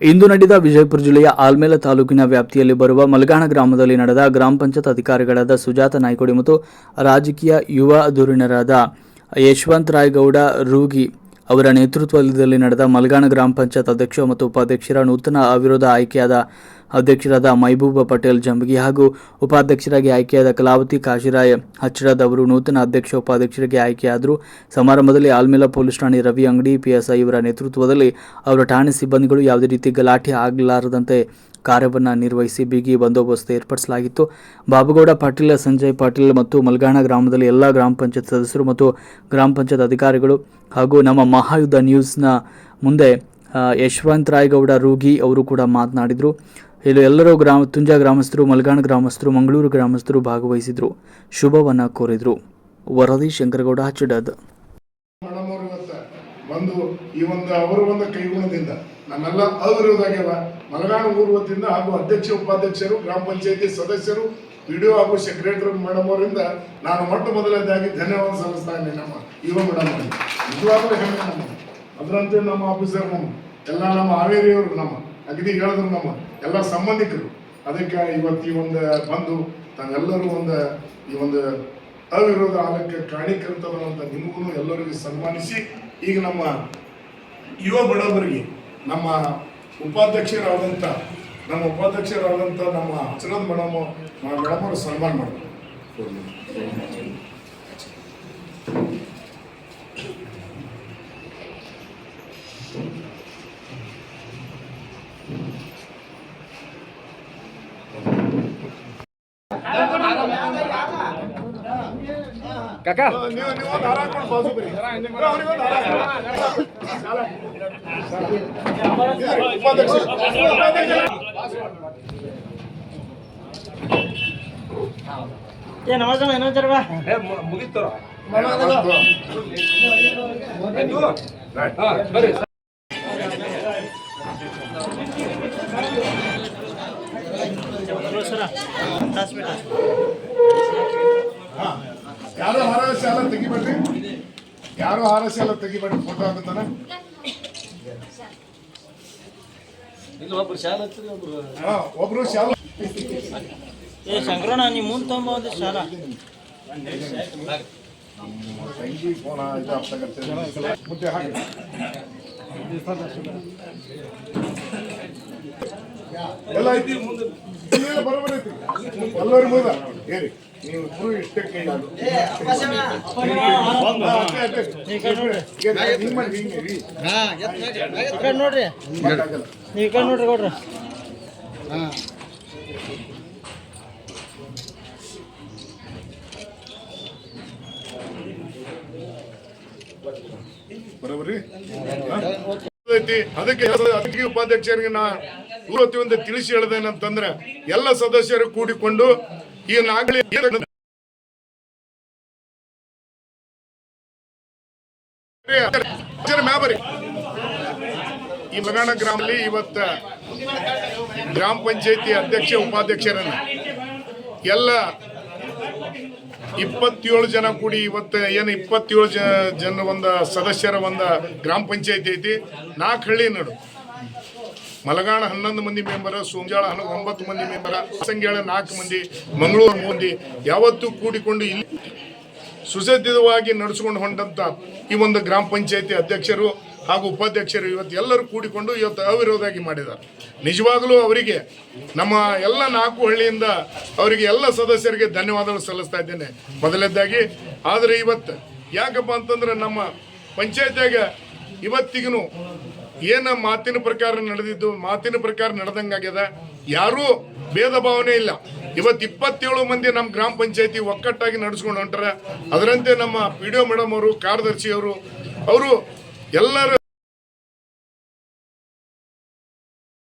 ಇಂದು ನಡೆದ ವಿಜಯಪುರ ಜಿಲ್ಲೆಯ ಆಲ್ಮೇಲ ತಾಲೂಕಿನ ವ್ಯಾಪ್ತಿಯಲ್ಲಿ ಬರುವ ಮಲಗಾಣ ಗ್ರಾಮದಲ್ಲಿ ನಡೆದ ಗ್ರಾಮ ಪಂಚಾಯತ್ ಅಧಿಕಾರಿಗಳಾದ ಸುಜಾತ ನಾಯ್ಕೋಡಿ ಮತ್ತು ರಾಜಕೀಯ ಯುವ ಧುರೀಣರಾದ ಯಶವಂತ ರಾಯ್ಗೌಡ ರೂಗಿ ಅವರ ನೇತೃತ್ವದಲ್ಲಿ ನಡೆದ ಮಲಗಾಣ ಗ್ರಾಮ ಪಂಚಾಯತ್ ಅಧ್ಯಕ್ಷ ಮತ್ತು ಉಪಾಧ್ಯಕ್ಷರ ನೂತನ ಅವಿರೋಧ ಆಯ್ಕೆಯಾದ ಅಧ್ಯಕ್ಷರಾದ ಮೈಬೂಬ ಪಟೇಲ್ ಜಂಬಗಿ ಹಾಗೂ ಉಪಾಧ್ಯಕ್ಷರಾಗಿ ಆಯ್ಕೆಯಾದ ಕಲಾವತಿ ಕಾಶಿರಾಯ್ ಹಚ್ಚಡದ್ ಅವರು ನೂತನ ಅಧ್ಯಕ್ಷ ಉಪಾಧ್ಯಕ್ಷರಿಗೆ ಆಯ್ಕೆಯಾದರು. ಸಮಾರಂಭದಲ್ಲಿ ಆಲ್ಮೇಲ ಪೊಲೀಸ್ ಠಾಣೆ ರವಿ ಅಂಗಡಿ, ಪಿಎಸ್ಐ ಇವರ ನೇತೃತ್ವದಲ್ಲಿ ಅವರ ಠಾಣೆ ಸಿಬ್ಬಂದಿಗಳು ಯಾವುದೇ ರೀತಿ ಗಲಾಟೆ ಆಗಲಾರದಂತೆ ಕಾರ್ಯವನ್ನು ನಿರ್ವಹಿಸಿ ಬಿಗಿ ಬಂದೋಬಸ್ತ್ ಏರ್ಪಡಿಸಲಾಗಿತ್ತು. ಬಾಬುಗೌಡ ಪಾಟೀಲ್, ಸಂಜಯ್ ಪಾಟೀಲ್ ಮತ್ತು ಮಲ್ಗಾಣ ಗ್ರಾಮದಲ್ಲಿ ಎಲ್ಲ ಗ್ರಾಮ ಪಂಚಾಯತ್ ಸದಸ್ಯರು ಮತ್ತು ಗ್ರಾಮ ಪಂಚಾಯತ್ ಅಧಿಕಾರಿಗಳು ಹಾಗೂ ನಮ್ಮ ಮಹಾಯುದ್ಧ ನ್ಯೂಸ್ನ ಮುಂದೆ ಯಶವಂತ ರಾಯಗೌಡ ರೂಗಿ ಅವರು ಕೂಡ ಮಾತನಾಡಿದರು. ಇಲ್ಲಿ ಎಲ್ಲರೂ ಗ್ರಾಮ, ತುಂಜಾ ಗ್ರಾಮಸ್ಥರು ಮಲ್ಗಾಣ ಗ್ರಾಮಸ್ಥರು, ಮಂಗಳೂರು ಗ್ರಾಮಸ್ಥರು ಭಾಗವಹಿಸಿದರು. ಶುಭವನ್ನು ಕೋರಿದರು. ವರದಿ ಶಂಕರಗೌಡ ಹಚ್ಚಡದ್ ಬಂದು ಈ ಒಂದು ಅವರ ಒಂದು ಕೈಗುಣದಿಂದ ನಮ್ಮೆಲ್ಲ ಅವಿರೋಧಾಗ್ಯವ ಮಲಗಾಣ ಊರು ವತಿಯಿಂದ ಹಾಗೂ ಅಧ್ಯಕ್ಷ, ಉಪಾಧ್ಯಕ್ಷರು, ಗ್ರಾಮ ಪಂಚಾಯತಿ ಸದಸ್ಯರು ವಿಡಿಯೋ ಹಾಗೂ ಸೆಕ್ರೆಟರಿ ಮೇಡಮ್ ಅವರಿಂದ ನಾನು ಮೊಟ್ಟ ಮೊದಲನೇದಾಗಿ ಧನ್ಯವಾದ ಸಲ್ಲಿಸ್ತಾ ಇದ್ದೀನಿ ನಮ್ಮ ಯುವ ಮೇಡಮ್ ನಿಜವಾಗ್ಲೂ ಹೆಮ್ಮೆ ನಮ್ಮ ಅದರಂತೆ ನಮ್ಮ ಆಫೀಸರ್ ನಮ್ಮ, ಎಲ್ಲ ನಮ್ಮ ಹಾವೇರಿಯವರು ನಮ್ಮ, ಅಗದಿ ಹೇಳಿದ್ರು ನಮ್ಮ ಎಲ್ಲ ಸಂಬಂಧಿಕರು. ಅದಕ್ಕೆ ಇವತ್ತು ಈ ಒಂದು ಬಂದು ತಾವೆಲ್ಲರೂ ಒಂದು, ಈ ಒಂದು ಅವಿರೋಧ ಆಲಕ್ಕೆ ಕಾಣಿಕಂತ ನಿಮಗೂ ಎಲ್ಲರಿಗೂ ಸನ್ಮಾನಿಸಿ, ಈಗ ನಮ್ಮ ಯುವ ಬಡವರಿಗೆ, ನಮ್ಮ ಉಪಾಧ್ಯಕ್ಷರಾದಂಥ ನಮ್ಮ ಉಪಾಧ್ಯಕ್ಷರಾದಂಥ ನಮ್ಮ ಹಚ್ಚರದ ಮೇಡಮ್ ಮೇಡಮ್ ಅವರು ಸನ್ಮಾನ ಮಾಡ್ತಾರೆ ನೀವು ನೀವು ಒಂದು ಹಾರ ಹಾಕೊಂಡು ಬಾಜು ಬರ್ರಿ. ಅವ್ರಿಗೆ ಒಂದು ಹಾರ ಹಾಕು. ಉಪಾಧ್ಯಕ್ಷ. ಏ ನಮಸ್ಕಾರ ಏನಂತಾರ ಬಾ ಸರ ಹಾಸ್ಪಿಟಲ್ ಯಾರು ಹಾರ ಎಲ್ಲ ತೆಗಿಬೇಡ್ರಿ? ಯಾರು ಹಾರ ಎಲ್ಲ ತೆಗಿಬೇಡ್ರಿ? ಫೋಟೋ ಹಾಕುತ್ತಾನೆ? ಹಾ ಒಬ್ರು ಶಾಲ ಏ ಶಂಕರಣ್ಣ ನಿಮ್ಮ ಮುಂದೆ ತೊಗೊಂಬೋದು ಶಾಲ ತಂಗಿ ಫೋನ್ ಇದು ಆಗ್ತಕ್ಕಂಥ ಮುದ್ದೆ ಹಾಕಿ ಎಲ್ಲ ಐತಿ? ಮುಂದೆ ಎಲ್ಲರಿಗೂ ಐತಿ. ಎಲ್ಲರೂ ಮುಂದ ಏರಿ. ನೀವು ನೋಡ್ರಿ. ಈ ಕಡೆ ನೋಡ್ರಿ ಕೊಡ್ರಿ? ಅದಕ್ಕೆ ಅದಕ್ಕೆ ಉಪಾಧ್ಯಕ್ಷರಿಗೆ ನಾ ಇವತ್ತು ತಿಳಿಸಿ ಹೇಳ್ದೇನಂತಂದ್ರೆ ಎಲ್ಲ ಸದಸ್ಯರು ಕೂಡಿಕೊಂಡು ಈ ಮ್ಯಾಬರಿ ಈ ಮಗಾಣ ಗ್ರಾಮದಲ್ಲಿ ಇವತ್ತ ಗ್ರಾಮ ಪಂಚಾಯತಿ ಅಧ್ಯಕ್ಷ, ಉಪಾಧ್ಯಕ್ಷರನ್ನ ಎಲ್ಲ ಇಪ್ಪತ್ತೇಳು ಜನ ಕೂಡಿ ಇವತ್ತ ಏನು ಇಪ್ಪತ್ತೇಳು ಜನ ಒಂದ ಸದಸ್ಯರ ಒಂದ ಗ್ರಾಮ ಪಂಚಾಯತಿ ಐತಿ. ನಾಲ್ಕು ಹಳ್ಳಿ ನಡು. ಮಲಗಾಣ ಹನ್ನೊಂದು ಮಂದಿ ಮೆಂಬರ್, ಸೋಂಜಾಳ ಒಂಬತ್ತು ಮಂದಿ ಮೆಂಬರ ಸಂಗ್ಯಾಳ ನಾಲ್ಕು ಮಂದಿ, ಮಂಗಳೂರು ಮಂದಿ, ಯಾವತ್ತೂ ಕೂಡಿಕೊಂಡು ಇಲ್ಲಿ ಸುಸಜ್ಜಿತವಾಗಿ ನಡೆಸಿಕೊಂಡು ಹೊಂಟಂತ ಈ ಒಂದು ಗ್ರಾಮ ಪಂಚಾಯತಿ ಅಧ್ಯಕ್ಷರು ಹಾಗೂ ಉಪಾಧ್ಯಕ್ಷರು ಇವತ್ತು ಎಲ್ಲರೂ ಕೂಡಿಕೊಂಡು ಇವತ್ತು ಅವಿರೋಧಾಗಿ ಮಾಡಿದ್ದಾರೆ. ನಿಜವಾಗಲೂ ಅವರಿಗೆ ನಮ್ಮ ಎಲ್ಲ ನಾಲ್ಕು ಹಳ್ಳಿಯಿಂದ ಅವರಿಗೆ ಎಲ್ಲ ಸದಸ್ಯರಿಗೆ ಧನ್ಯವಾದಗಳು ಸಲ್ಲಿಸ್ತಾ ಇದ್ದೇನೆ. ಮೊದಲನೇದಾಗಿ, ಆದರೆ ಇವತ್ತು ಯಾಕಪ್ಪ ಅಂತಂದ್ರೆ ನಮ್ಮ ಪಂಚಾಯತ್ಯಾಗ ಇವತ್ತಿಗೂ ಏನ ಮಾತಿನ ಪ್ರಕಾರ ನಡೆದಿದ್ದು? ಮಾತಿನ ಪ್ರಕಾರ ನಡೆದಂಗಾಗ್ಯದ ಯಾರೂ ಭೇದ ಭಾವನೆ ಇಲ್ಲ. ಇವತ್ತು ಇಪ್ಪತ್ತೇಳು ಮಂದಿ ನಮ್ಮ ಗ್ರಾಮ ಪಂಚಾಯತಿ ಒಕ್ಕಟ್ಟಾಗಿ ನಡೆಸ್ಕೊಂಡು ಹೊಂಟಾರ, ಅದರಂತೆ ನಮ್ಮ ಪಿ ಡಿ ಒ ಮೇಡಮ್ ಅವರು, ಕಾರ್ಯದರ್ಶಿ ಅವರು ಅವರು ಎಲ್ಲರ